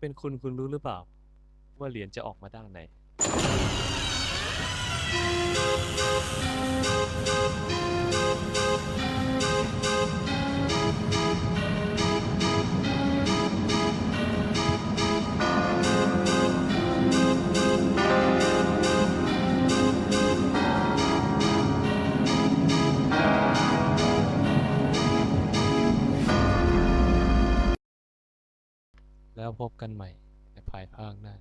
เป็นคุณคุณรู้หรือเปล่า ว่าเหรียญจะออกมาด้านไหน แล้วพบกันใหม่ในภายภาคหน้า